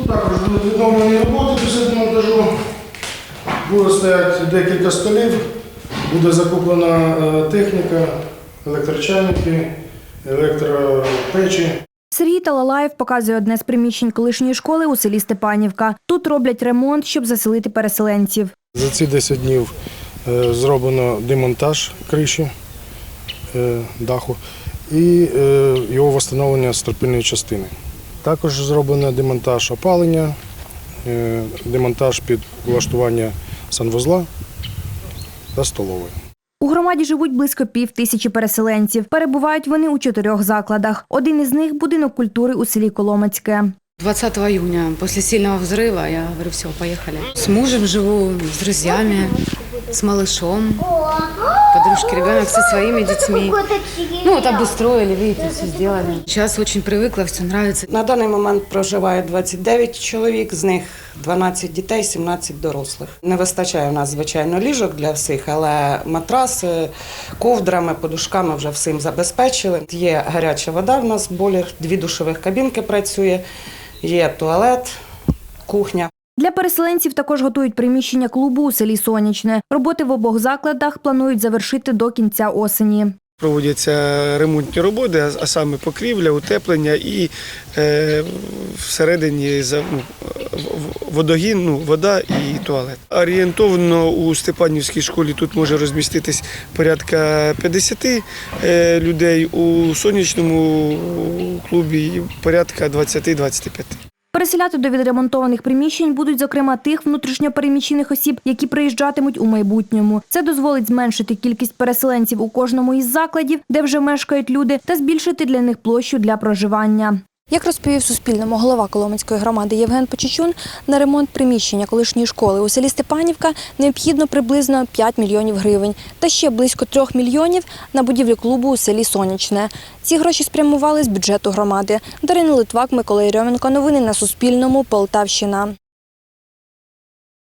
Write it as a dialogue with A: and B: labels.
A: Тут також будуть відновлені роботи після демонтажу. Буде стояти декілька столів, буде закуплена е, техніка, електрочайники, електропечі.
B: Сергій Талалаєв показує одне з приміщень колишньої школи у селі Степанівка. Тут роблять ремонт, щоб заселити переселенців.
A: За ці 10 днів е, зроблено демонтаж криші е, даху і його встановлення стропільної частини. Також зроблено демонтаж опалення, е, демонтаж під влаштування санвузла та столової.
B: У громаді живуть близько пів тисячі переселенців. Перебувають вони у чотирьох закладах. Один із них будинок культури у селі Коломацьке.
C: 20 июня, после сильного взрыва, я говорю, все, поехали. С мужем живу, с друзьями, с малышом, подружки, ребенок со своими детьми. Ну, вот обустроили, видите, все сделали. Сейчас очень привыкла, все нравится.
D: На даний момент проживає 29 чоловік, з них 12 дітей, 17 дорослих. Не вистачає у нас, звичайно, ліжок для всіх, але матраси, ковдрами, подушками вже всім забезпечили. Є гаряча вода в нас, болір, дві душових кабінки працює, є туалет, кухня.
B: Для переселенців також готують приміщення клубу у селі Сонячне. Роботи в обох закладах планують завершити до кінця осені.
E: Проводяться ремонтні роботи, а- саме покрівля, утеплення і е, всередині ну, водогін, ну, вода і туалет. Орієнтовно у Степанівській школі тут може розміститись порядка 50 е, людей, у сонячному клубі порядка 20-25.
B: Переселяти до відремонтованих приміщень будуть, зокрема, тих внутрішньопереміщених осіб, які приїжджатимуть у майбутньому. Це дозволить зменшити кількість переселенців у кожному із закладів, де вже мешкають люди, та збільшити для них площу для проживання. Як розповів Суспільному голова Коломицької громади Євген Почечун, на ремонт приміщення колишньої школи у селі Степанівка необхідно приблизно 5 мільйонів гривень та ще близько 3 мільйонів на будівлю клубу у селі Сонячне. Ці гроші спрямували з бюджету громади. Дарина Литвак, Микола Єрьоменко. Новини на Суспільному. Полтавщина.